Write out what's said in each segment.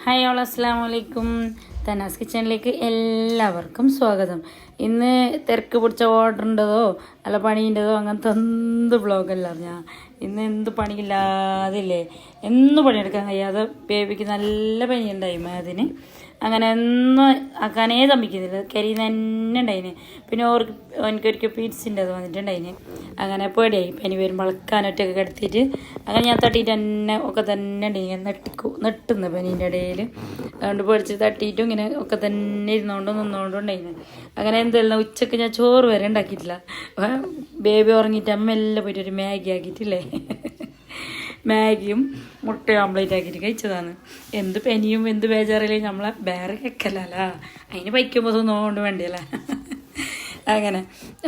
Hi all അസ്സാം വലൈക്കും തനാസ് കിച്ചണിലേക്ക് എല്ലാവർക്കും സ്വാഗതം. ഇന്ന് തിരക്ക് പിടിച്ച ഓർഡർ ഉണ്ടതോ അല്ല പണീന്റെതോ അങ്ങനത്തെ എന്ത് ബ്ലോഗല്ല ഞാൻ ഇന്ന് എന്ത് പണിയില്ലാതില്ലേ? എന്നും പണിയെടുക്കാൻ കഴിയാതെ ബേബിക്ക് നല്ല പനിയുണ്ടായി അതിന്. അങ്ങനെ ഒന്നും ആക്കാനേ തമ്മിക്കുന്നില്ല കരി തന്നെ ഉണ്ടായിന്. പിന്നെ ഓർക്ക് എനിക്കൊരിക്കൽ പീഡ്സിന്റെ അത് വന്നിട്ടുണ്ടായിന്. അങ്ങനെ പേടിയായി. പനി വരുമ്പോൾ അളക്കാനൊറ്റൊക്കെ കിടത്തിയിട്ട് അങ്ങനെ ഞാൻ തട്ടിയിട്ട് തന്നെ ഒക്കെ തന്നെ ഉണ്ടായി നെട്ടിക്കു നെട്ടുന്നു പനീന്റെ ഇടയിൽ അതുകൊണ്ട് പേടിച്ച് തട്ടിയിട്ടും ഇങ്ങനെ ഒക്കെ തന്നെ ഇരുന്നുകൊണ്ട് നിന്നുകൊണ്ടും ഉണ്ടായിരുന്നു. അങ്ങനെ എന്തെല്ലാം ഉച്ചയ്ക്ക് ഞാൻ ചോറ് വരെ ഉണ്ടാക്കിയിട്ടില്ല. ബേബി ഉറങ്ങിയിട്ട് അമ്മ എല്ലാം പോയിട്ട് ഒരു മാഗി ആക്കിയിട്ടില്ലേ? മാഗിയും മുട്ട ഓംലേറ്റ് ആക്കിയിട്ട് കഴിച്ചതാണ്. എന്ത് പനിയും എന്ത് ബേജാറില്ലെങ്കിൽ നമ്മളെ വേറെ കേക്കലല്ല. അതിന് പൈക്കുമ്പോൾ തോന്നുകൊണ്ട് വേണ്ടിയല്ല. അങ്ങനെ.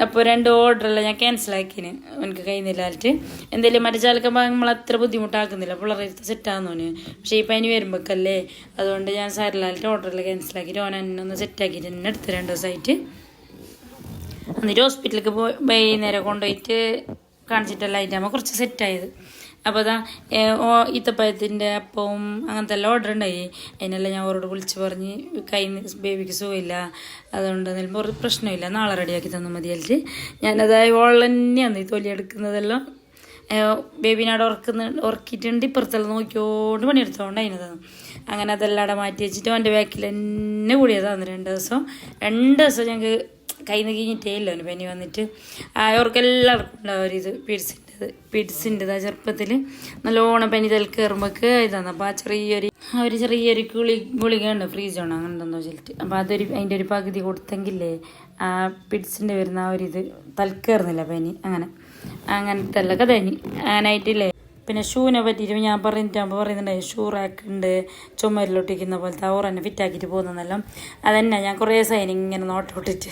അപ്പോൾ രണ്ട് ഓർഡറെല്ലാം ഞാൻ ക്യാൻസലാക്കിന് എനിക്ക് കഴിയുന്നില്ലായിട്ട് എന്തെങ്കിലും മറ്റേ ചാലക്കുമ്പോൾ നമ്മൾ അത്ര ബുദ്ധിമുട്ടാക്കുന്നില്ല. പിള്ളേരെ സെറ്റാകുന്നു പക്ഷേ ഈ പനി വരുമ്പോഴേക്കല്ലേ അതുകൊണ്ട് ഞാൻ സാരിലായിട്ട് ഓർഡറെല്ലാം ക്യാൻസലാക്കിയിട്ട് ഓൻ എന്നെ ഒന്ന് സെറ്റാക്കിയിട്ട് എന്നെ എടുത്ത് രണ്ട് ദിവസമായിട്ട് എന്നിട്ട് ഹോസ്പിറ്റലിലേക്ക് പോയി വൈകുന്നേരം കൊണ്ടുപോയിട്ട് കാണിച്ചിട്ടെല്ലാം ആയിട്ടാകുമ്പോൾ കുറച്ച് സെറ്റായത് അപ്പോൾ അതാ ഓ ഈത്തപ്പഴത്തിന്റെ അപ്പവും അങ്ങനത്തെ എല്ലാം ഓർഡർ ഉണ്ടായി അതിനെല്ലാം ഞാൻ അവരോട് വിളിച്ച് പറഞ്ഞ് കൈ ബേബിക്ക് സുഖമില്ല. അതുകൊണ്ട് എന്തെങ്കിലും ഒരു പ്രശ്നമില്ല. നാളെ റെഡിയാക്കി തന്നു മതിയായിട്ട് ഞാനതായത് തന്നെയാണ് ഈ തൊലി എടുക്കുന്നതെല്ലാം. ബേബിനാട് ഉറക്കുന്ന ഉറക്കിയിട്ടുണ്ട്. ഇപ്പുറത്തെല്ലാം നോക്കിയോണ്ട് പണിയെടുത്തോണ്ട് അതിനതാണ് അങ്ങനെ അതെല്ലാം അവിടെ മാറ്റി വെച്ചിട്ട് അവന്റെ ബാക്കിൽ തന്നെ കൂടിയതാണ് രണ്ട് ദിവസം. രണ്ട് ദിവസം ഞങ്ങൾക്ക് കൈ കഴിഞ്ഞിട്ടേ ഇല്ല. അവന് പനി വന്നിട്ട്. അവർക്കെല്ലാവർക്കും ഉണ്ടാവും ഒരു ഇത് പീഡ്സിന്റെത് പീഡ്സിന്റെത് പിടിച്ചിന്റെതാ ചെറുപ്പത്തിൽ നല്ലോണം പനി തൽ കയറുമ്പോൾക്ക് ഇതാണ് അപ്പോൾ ആ ചെറിയൊരു ആ ഒരു ചെറിയൊരു ഗുളി ഗുളികയുണ്ട് ഫ്രീസോണ്. അങ്ങനെ എന്തോ വെച്ചിട്ട് അപ്പോൾ അതൊരു അതിന്റെ ഒരു പകുതി കൊടുത്തെങ്കിലേ ആ പിടിച്ചിന്റെ വരുന്ന ആ ഒരു ഇത് തൽക്കേറുന്നില്ല പനി. അങ്ങനെ അങ്ങനത്തെ അല്ല കഥ അങ്ങനായിട്ടില്ലേ? പിന്നെ ഷൂവിനെ പറ്റിയിട്ട് ഞാൻ പറഞ്ഞിട്ടാകുമ്പോൾ പറയുന്നുണ്ടായി ഷൂ റാക്ക് ഉണ്ട് ചുമരിലൊട്ടിക്കുന്ന പോലത്തെ തന്നെ ഫിറ്റാക്കിയിട്ട് പോകുന്നതെല്ലാം. അതന്നെ ഞാൻ കുറേ സൈൻ ഇങ്ങനെ നോട്ടോട്ടിട്ട്.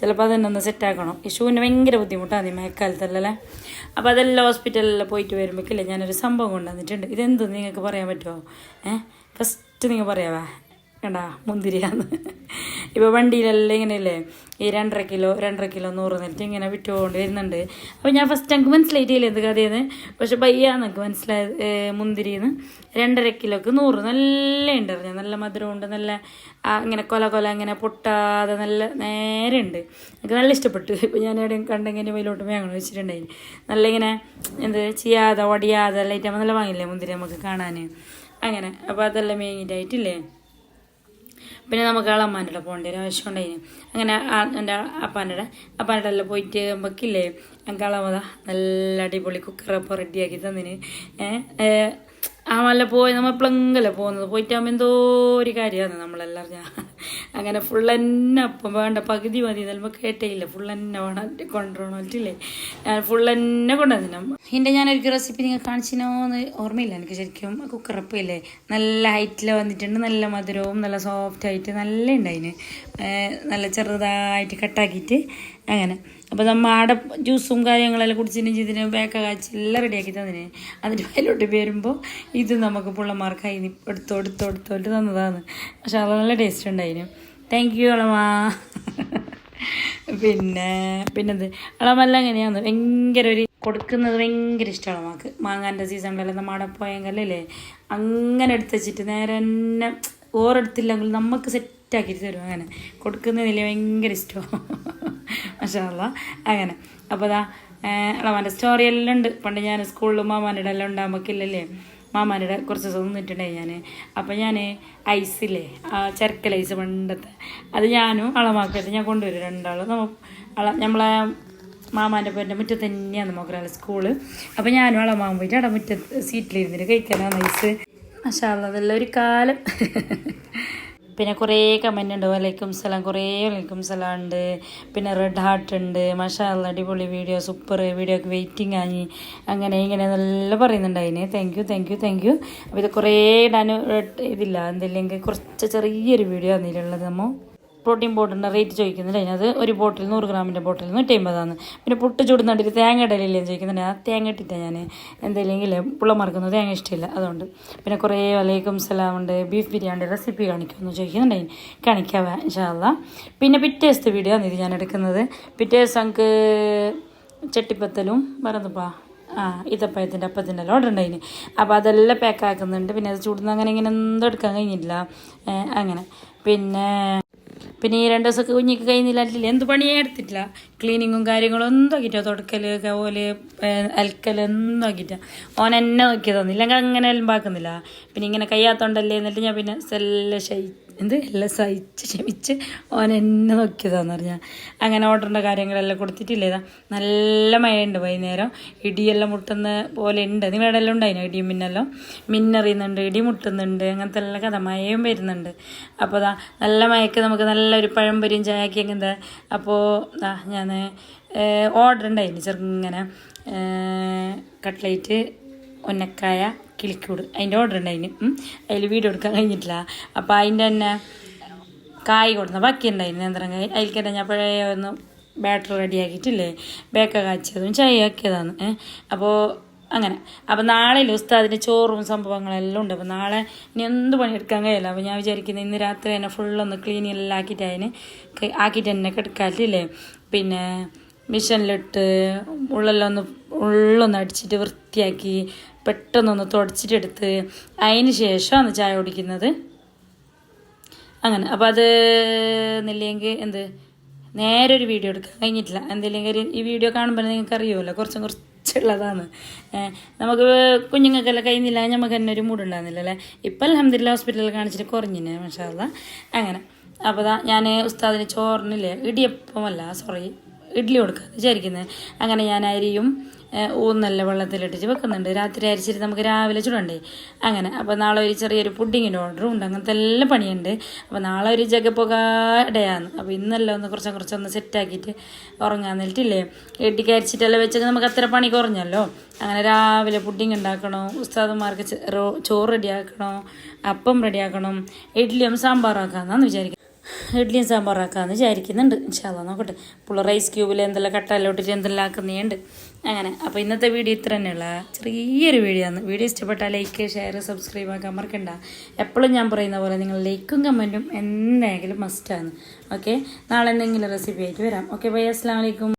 ചിലപ്പോൾ അതന്നെ ഒന്ന് സെറ്റാക്കണം ഈ ഷൂവിന് ഭയങ്കര ബുദ്ധിമുട്ടാണ് ഈ മഴക്കാലത്തല്ലേ അപ്പോൾ അതെല്ലാം ഹോസ്പിറ്റലിലെല്ലാം പോയിട്ട് വരുമ്പോഴേക്കില്ലേ ഞാനൊരു സംഭവം കൊണ്ടുവന്നിട്ടുണ്ട്. ഇതെന്ത് നിങ്ങൾക്ക് പറയാൻ പറ്റുമോ? ഏഹ് ഫസ്റ്റ് നിങ്ങൾ പറയാവാ. കണ്ടാ മുന്തിരിയാന്ന്. ഇപ്പോൾ വണ്ടിയിലെല്ലാം ഇങ്ങനെയല്ലേ? ഈ രണ്ടര കിലോ രണ്ടര കിലോ നൂറ് നെറ്റ് ഇങ്ങനെ വിറ്റുകൊണ്ട് വരുന്നുണ്ട്. അപ്പോൾ ഞാൻ ഫസ്റ്റ് എനിക്ക് മനസ്സിലായിട്ടില്ല എന്ത് കഥയെന്ന് പക്ഷെ ബയ്യാന്ന് എനിക്ക് മനസ്സിലായത് മുന്തിരിന്ന്. രണ്ടര കിലോക്ക് നൂറ്. നല്ല ഉണ്ട് അറിഞ്ഞാൽ നല്ല മധുരമുണ്ട് നല്ല ഇങ്ങനെ കൊല കൊല ഇങ്ങനെ പൊട്ടാതെ നല്ല നേരെ ഉണ്ട് എനിക്ക് നല്ല ഇഷ്ടപ്പെട്ടു. ഇപ്പോൾ ഞാൻ എവിടെയും കണ്ടെങ്കിൽ വെയിലോട്ട് വാങ്ങണം വെച്ചിട്ടുണ്ടായി നല്ല ഇങ്ങനെ എന്ത് ചെയ്യാതെ ഒടിയാതെ എല്ലാം ആയിട്ട് നല്ല വാങ്ങില്ലേ മുന്തിരി നമുക്ക് കാണാൻ അങ്ങനെ. അപ്പോൾ അതെല്ലാം മേങ്ങിയിട്ടായിട്ടില്ലേ പിന്നെ നമുക്ക് അളമ്മാന്റെ പോകേണ്ട ഒരു ആവശ്യം ഉണ്ടായിന്. അങ്ങനെ എന്റെ അപ്പാന്റെ അപ്പാന്റെ എല്ലാം പോയിട്ട് വെക്കില്ലേ ഞങ്ങൾക്ക് അളമത നല്ല അടിപൊളി കുക്കറപ്പം റെഡിയാക്കി തന്നിന്. ആ മല പോയി നമ്മൾ പ്ലങ്കല്ലേ പോകുന്നത്. പോയിട്ടാകുമ്പോൾ എന്തോ ഒരു കാര്യമാണ് നമ്മളെല്ലാം അങ്ങനെ ഫുൾ തന്നെ അപ്പം വേണ്ട പകുതി മതി നമ്മൾ കേട്ടേയില്ല. ഫുൾ തന്നെ വേണം പറ്റില്ലേ? ഞാൻ ഫുൾ തന്നെ കൊണ്ടുവന്നു എന്റെ ഞാനൊരു റെസിപ്പി നിങ്ങൾ കാണിച്ചിനോന്ന് ഓർമ്മയില്ല എനിക്ക് ശരിക്കും. കുക്കറപ്പം ഇല്ലേ നല്ല ഹൈറ്റിൽ വന്നിട്ടുണ്ട്. നല്ല മധുരവും നല്ല സോഫ്റ്റ് ആയിട്ട് നല്ല ഉണ്ടായിന് നല്ല ചെറുതായിട്ട് കട്ടാക്കിയിട്ട് അങ്ങനെ. അപ്പോൾ നമ്മൾ ആടെ ജ്യൂസും കാര്യങ്ങളെല്ലാം കുടിച്ചിട്ടും ചെയ്തിന് ബേക്ക കാച്ചി എല്ലാം റെഡിയാക്കി തന്നിന്. അതിന്റെ മേലോട്ട് വരുമ്പോൾ ഇത് നമുക്ക് പിള്ളമാർക്കായി എടുത്തോ എടുത്തോ എടുത്തോട്ട് തന്നതാണ്. പക്ഷെ അത് നല്ല ടേസ്റ്റ് ഉണ്ടായിന്. താങ്ക് യു അളമാ. പിന്നെ പിന്നെന്ത്? അളമെല്ലാം എങ്ങനെയാണ് ഭയങ്കര ഒരു കൊടുക്കുന്നത് ഭയങ്കര ഇഷ്ടമാണ് മാക്ക് മാങ്ങാന്റെ സീസണിലെല്ലാം നമ്മുടെ പോയെങ്കിലല്ലേ അങ്ങനെ എടുത്ത് വെച്ചിട്ട് നേരെ തന്നെ ഓരെടുത്തില്ലെങ്കിൽ നമുക്ക് സെറ്റാക്കിയിട്ട് തരും അങ്ങനെ. കൊടുക്കുന്നതിൽ ഭയങ്കര ഇഷ്ടമാണ് മഷാല്ല അങ്ങനെ. അപ്പോൾ അതാ അളവാന്റെ സ്റ്റോറി എല്ലാം ഉണ്ട്. പണ്ട് ഞാൻ സ്കൂളിൽ മാമാന്റെ എല്ലാം ഉണ്ടാകുമ്പോഴേക്കില്ലല്ലേ മാമാന്റെ കുറച്ച് ദിവസം നിന്നിട്ടുണ്ടായി ഞാൻ അപ്പോൾ ഞാൻ ഐസില്ലേ ആ ചെറുക്കൽ ഐസ് പണ്ടത്തെ അത് ഞാനും അളമാക്കിയിട്ട് ഞാൻ കൊണ്ടുവരും രണ്ടാളും. നമ്മ അള നമ്മളെ മാമാന്റെ പേരിന്റെ മുറ്റത്ത് തന്നെയാണ് നോക്കറാൾ സ്കൂൾ. അപ്പോൾ ഞാനും അളമാൻ പോയിട്ട് അവിടെ മുറ്റത്ത് സീറ്റിലിരുന്നിട്ട് കഴിക്കാനാണ് ഐസ് പക്ഷേ അതെല്ലാം ഒരു കാലം. പിന്നെ കുറേ കമന്റ് ഉണ്ട്. വലൈക്കും സലാം. കുറേ വലൈക്കും സലാം ഉണ്ട്. പിന്നെ റെഡ് ഹാർട്ട് ഉണ്ട്. മഷാല്ല അടിപൊളി വീഡിയോ സൂപ്പർ വീഡിയോക്ക് വെയിറ്റിംഗ് ആയി. അങ്ങനെ ഇങ്ങനെ നല്ല പറയുന്നുണ്ട് അതിന്. Thank you thank you thank you അപ്പോൾ ഇത് കുറേ ഇടാൻ ഇതില്ല. എന്തില്ലെങ്കിൽ കുറച്ച് ചെറിയൊരു വീഡിയോ ആണ് ഇതിലുള്ളത് നമ്മൾ പ്രോട്ടീൻ പൗഡറിന്റെ റേറ്റ് ചോദിക്കുന്നുണ്ട്. അതിനത് ഒരു ബോട്ടിൽ നൂറ് ഗ്രാമിന്റെ ബോട്ടിൽ നൂറ്റി അമ്പതാണ്. പിന്നെ പുട്ട് ചൂടുന്നുണ്ടിട്ട് തേങ്ങ ഇടലില്ലേ ചോദിക്കുന്നുണ്ട്. ആ തേങ്ങ ഇട്ടിട്ടാണ് ഞാൻ എന്തെങ്കിലും പുള്ളമാർക്കൊന്നും തേങ്ങ ഇഷ്ടമില്ല അതുകൊണ്ട് പിന്നെ കുറേ വലൈക്കും സലാം ഉണ്ട്. ബീഫ് ബിരിയാണി റെസിപ്പി കാണിക്കുമെന്ന് ചോദിക്കുന്നുണ്ട്. കാണിക്കാം ഇൻഷാല്ല പിന്നെ പിറ്റേ വീഡിയോ ആണ് ഇത് ഞാൻ എടുക്കുന്നത്. പിറ്റേ ദിവസം നമുക്ക് ചട്ടിപ്പത്തലും മറന്നുപ്പാ ആ ഈത്തപ്പഴത്തിന്റെ അപ്പത്തിന്റെ എല്ലാം ഓർഡർ ഉണ്ടായിന്. അപ്പോൾ അതെല്ലാം പാക്ക് ആക്കുന്നുണ്ട്. പിന്നെ അത് ചൂടുന്ന അങ്ങനെ ഇങ്ങനെ ഒന്നും എടുക്കാൻ കഴിഞ്ഞില്ല അങ്ങനെ. പിന്നെ പിന്നെ ഈ രണ്ട് ദിവസമൊക്കെ കുഞ്ഞിക്ക് കഴിയുന്നില്ല എന്ത് പണിയേ എടുത്തിട്ടില്ല. ക്ലീനിങ്ങും കാര്യങ്ങളും ഒന്നും ആക്കിയിട്ടോ തുടക്കൽ കവൽ അൽക്കൽ ഒന്നും ആക്കിയിട്ട ഓൻ എന്നെ നോക്കി തന്നില്ല അങ്ങനെ എല്ലാം പാക്കുന്നില്ല പിന്നെ ഇങ്ങനെ കയ്യാത്തോണ്ടല്ലേ എന്നിട്ട് ഞാൻ പിന്നെ സെല്ല ഷൈ എന്ത്? എല്ലാം സഹിച്ച് ക്ഷമിച്ച് ഓൻ എന്നെ നോക്കിയതാന്ന് പറഞ്ഞാൽ അങ്ങനെ ഓർഡറിന്റെ കാര്യങ്ങളെല്ലാം കൊടുത്തിട്ടില്ലേതാ നല്ല മഴയുണ്ട് വൈകുന്നേരം. ഇടിയെല്ലാം മുട്ടുന്ന പോലെ ഉണ്ട്. നിങ്ങളുടെ എല്ലാം ഉണ്ടായിരുന്നു ഇടിയും മിന്നെല്ലാം മിന്നറിയുന്നുണ്ട് ഇടി മുട്ടുന്നുണ്ട് അങ്ങനത്തെ എല്ലാ കഥ. മഴയും വരുന്നുണ്ട്. അപ്പോൾ അതാ നല്ല മഴയ്ക്ക് നമുക്ക് നല്ലൊരു പഴംപൊരിയും ചായക്കി അങ്ങനത്തെ അപ്പോൾ ഞാൻ ഓർഡർ ഉണ്ടായിരുന്നു ചെറുങ്ങനെ. കട്ട്ലേറ്റ് ഒന്നക്കായ കിളിക്കൂട്. അതിന്റെ ഓർഡർ ഉണ്ട് അതിന് അതിൽ വീഡിയോ എടുക്കാൻ കഴിഞ്ഞിട്ടില്ല. അപ്പോൾ അതിന്റെ തന്നെ കായ് കൊടുന്ന. ബാക്കി ഉണ്ടായിരുന്നു നേന്ത്രം കായ് അതിലേക്ക് തന്നെ ഞാൻ പഴയ ഒന്ന് ബാറ്റർ റെഡിയാക്കിയിട്ടില്ലേ ബേക്ക കാച്ചതും ചായ ആക്കിയതാണ്. അപ്പോൾ അങ്ങനെ. അപ്പോൾ നാളെ ഉസ്താദിന്റെ ചോറും സംഭവങ്ങളെല്ലാം ഉണ്ട്. അപ്പോൾ നാളെ ഇനി എന്ത് പണിയെടുക്കാൻ കഴിയില്ല. അപ്പോൾ ഞാൻ വിചാരിക്കുന്നത് ഇന്ന് രാത്രി തന്നെ ഫുള്ളൊന്ന് ക്ലീൻ എല്ലാം ആക്കിയിട്ട് അതിന് ആക്കിയിട്ട് തന്നെ കിടക്കാറ്റില്ലേ? പിന്നെ മിഷനിലിട്ട് ഉള്ളെല്ലാം ഒന്ന് ഉള്ളൊന്ന് അടിച്ചിട്ട് വൃത്തിയാക്കി പെട്ടെന്നൊന്ന് തുടച്ചിട്ടെടുത്ത് അതിന് ശേഷമാണ് ചായ കുടിക്കുന്നത്. അങ്ങനെ. അപ്പോൾ അത് എന്നില്ലെങ്കിൽ എന്ത്? നേരെ ഒരു വീഡിയോ എടുക്കാൻ കഴിഞ്ഞിട്ടില്ല. എന്തില്ലെങ്കിൽ ഈ വീഡിയോ കാണുമ്പോൾ നിങ്ങൾക്ക് അറിയുമല്ലോ കുറച്ചും കുറച്ചുള്ളതാണ്. നമുക്ക് കുഞ്ഞുങ്ങൾക്കെല്ലാം കഴിഞ്ഞില്ല. നമുക്ക് തന്നെ ഒരു മൂടുണ്ടാകുന്നില്ല അല്ലേ ഇപ്പം അലഹമ്മദില്ല ഹോസ്പിറ്റലിൽ കാണിച്ചിട്ട് കുറഞ്ഞിന് മഷാല്ല അങ്ങനെ. അപ്പോൾ ഞാൻ ഉസ്താദിന് ചോറിനില്ലേ? ഇടിയപ്പമല്ല സോറി. ഇഡ്ഡലി കൊടുക്കുക വിചാരിക്കുന്നത് അങ്ങനെ ഞാൻ അരിയും ഊന്നല്ല വെള്ളത്തിലിട്ടിച്ച് വെക്കുന്നുണ്ട്. രാത്രി അരിച്ചിട്ട് നമുക്ക് രാവിലെ ചുടണ്ടേ? അങ്ങനെ. അപ്പോൾ നാളെ ഒരു ചെറിയൊരു പുഡിങ്ങിന്റെ ഓർഡറും ഉണ്ട്. അങ്ങനത്തെ എല്ലാം പണിയുണ്ട്. അപ്പോൾ നാളെ ഒരു ജഗപ്പുക ഡേയാണ്. അപ്പോൾ ഇന്നെല്ലാം ഒന്ന് കുറച്ച് കുറച്ചൊന്ന് സെറ്റാക്കിയിട്ട് ഉറങ്ങാൻ നിന്നിട്ടില്ലേ ഇട്ടിക്ക് അരിച്ചിട്ടെല്ലാം വെച്ചൊക്കെ നമുക്ക് അത്ര പണി കുറഞ്ഞല്ലോ. അങ്ങനെ രാവിലെ പുഡിങ് ഉണ്ടാക്കണം? ഉസ്താദന്മാർക്ക് ചോറ് റെഡിയാക്കണം? അപ്പം റെഡിയാക്കണം? ഇഡ്ഡലിയും സാമ്പാറാക്കാന്നാന്ന് വിചാരിക്കുന്നത് ഇഡ്ഡലിയും സാമ്പാറാക്കാമെന്ന് വിചാരിക്കുന്നുണ്ട്. ഇൻഷാല്ല നോക്കട്ടെ. പുള്ള റൈസ് ക്യൂബിൽ എന്തെല്ലാം കട്ടെല്ലാം ഇട്ടിട്ട് എന്തെല്ലാം ആക്കുന്നുണ്ട് അങ്ങനെ. അപ്പോൾ ഇന്നത്തെ വീഡിയോ ഇത്ര തന്നെയുള്ള. ചെറിയൊരു വീഡിയോ ആണ്. വീഡിയോ ഇഷ്ടപ്പെട്ടാൽ ലൈക്ക് ഷെയർ സബ്സ്ക്രൈബ് ആക്കാൻ മറക്കണ്ട. എപ്പോഴും ഞാൻ പറയുന്ന പോലെ നിങ്ങൾ ലൈക്കും കമന്റും എന്തെങ്കിലും മസ്റ്റാണ് ഓക്കെ നാളെ എന്തെങ്കിലും റെസിപ്പി ആയിട്ട് വരാം. ഓക്കെ ബൈ അസ്സാം വലൈക്കും